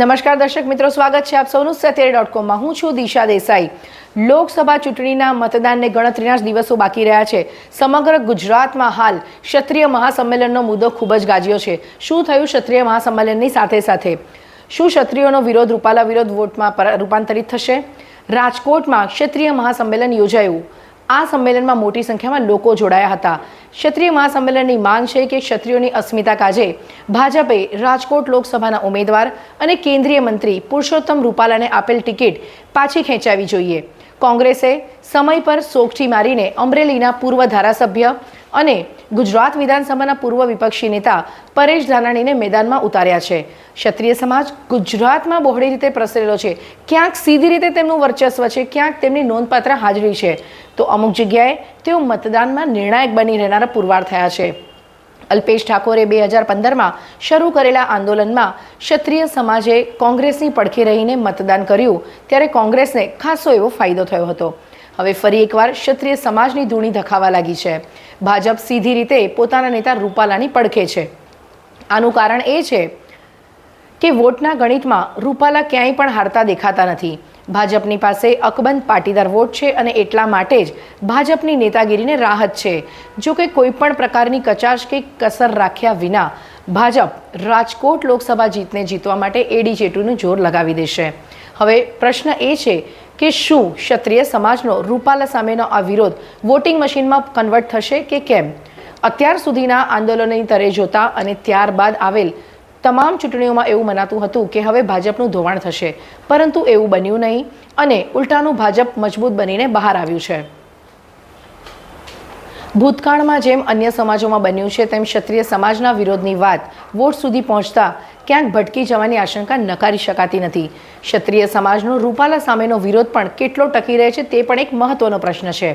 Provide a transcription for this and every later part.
નમસ્કાર દર્શક મિત્રો, સ્વાગત છે આપ સૌનું સત્યારે ડોટ કોમમાં હું છું દિશા દેસાઈ. લોકસભા ચૂંટણીના મતદાનને ગણતરીના જ દિવસો બાકી રહ્યા છે. સમગ્ર ગુજરાતમાં હાલ ક્ષત્રિય મહાસંમેલનનો મુદ્દો ખૂબ જ ગાજ્યો છે. શું થયું ક્ષત્રિય મહાસંમેલનની સાથે સાથે? શું ક્ષત્રિયોનો વિરોધ, રૂપાલા વિરોધ વોટમાં રૂપાંતરિત થશે? રાજકોટમાં ક્ષત્રિય મહાસંમેલન યોજાયું. આ સંમેલનમાં મોટી સંખ્યામાં લોકો જોડાયા હતા. ક્ષત્રિય મહાસંમેલનની માંગ છે કે ક્ષત્રિયોની અસ્મિતા કાજે ભાજપે રાજકોટ લોકસભાના ઉમેદવાર અને કેન્દ્રીય મંત્રી પુરુષોત્તમ રૂપાલાને આપેલ ટિકિટ પાછી ખેંચાવી જોઈએ. કોંગ્રેસે સમય પર સોગઠી મારીને અમરેલીના પૂર્વ ધારાસભ્ય અને ગુજરાત વિધાનસભાના પૂર્વ વિપક્ષી નેતા પરેશ ધાનાણીને મેદાનમાં ઉતાર્યા છે. ક્ષત્રિય સમાજ ગુજરાતમાં બહોળી રીતે પ્રસરેલો છે. ક્યાંક સીધી રીતે તેમનું વર્ચસ્વ છે, ક્યાંક તેમની નોંધપાત્ર હાજરી છે. તો અમુક જગ્યાએ તેઓ મતદાનમાં નિર્ણાયક બની રહેનારા પુરવાર થયા છે. અલ્પેશ ઠાકોરે બે હજાર પંદરમાં શરૂ કરેલા આંદોલનમાં ક્ષત્રિય સમાજે કોંગ્રેસની પડખે રહીને મતદાન કર્યું, ત્યારે કોંગ્રેસને ખાસો એવો ફાયદો થયો હતો. હવે ફરી એકવાર ક્ષત્રિય સમાજની ધૂણી ધખાવા લાગી છે. ભાજપ સીધી રીતે પોતાના નેતા રૂપાલાની પડખે છે. આનું કારણ એ છે કે વોટના ગણિતમાં રૂપાલા ક્યાંય પણ હારતા દેખાતા નથી. ભાજપની પાસે અકબંધ પાટીદાર વોટ છે અને એટલા માટે જ ભાજપની નેતાગીરીને રાહત છે. જો કે કોઈપણ પ્રકારની કચાશ કે કસર રાખ્યા વિના ભાજપ રાજકોટ લોકસભા જીતને જીતવા માટે એડી ચેટુનું જોર લગાવી દેશે. હવે પ્રશ્ન એ છે કે શું ક્ષત્રિય સમાજનો રૂપાલા સામેનો આ વિરોધ વોટિંગ મશીનમાં કન્વર્ટ થશે કે કેમ? અત્યાર સુધીના આંદોલનની તરે જોતા અને ત્યારબાદ આવેલ તમામ ચૂંટણીઓમાં એવું મનાતું હતું કે હવે ભાજપનું ધોવાણ થશે. પરંતુ એવું બન્યું નહીં અને ઉલટાનું ભાજપ મજબૂત બનીને બહાર આવ્યું છે. ભૂતકાળમાં જેમ અન્ય સમાજોમાં બન્યું છે, તેમ ક્ષત્રિય સમાજના વિરોધની વાત વોટ સુધી પહોંચતા ક્યાંક ભટકી જવાની આશંકા નકારી શકાતી નથી. ક્ષત્રિય સમાજનો રૂપાલા સામેનો વિરોધ પણ કેટલો ટકી રહે છે, તે પણ એક મહત્વનો પ્રશ્ન છે.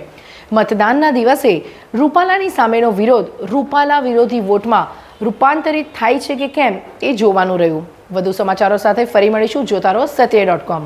મતદાનના દિવસે રૂપાલાની સામેનો વિરોધ રૂપાલા વિરોધી વોટમાં રૂપાંતરિત થાય છે કે કેમ, એ જોવાનું રહ્યું. વધુ સમાચારો સાથે ફરી મળીશું જોતા રહો સત્ય ડોટ કોમ.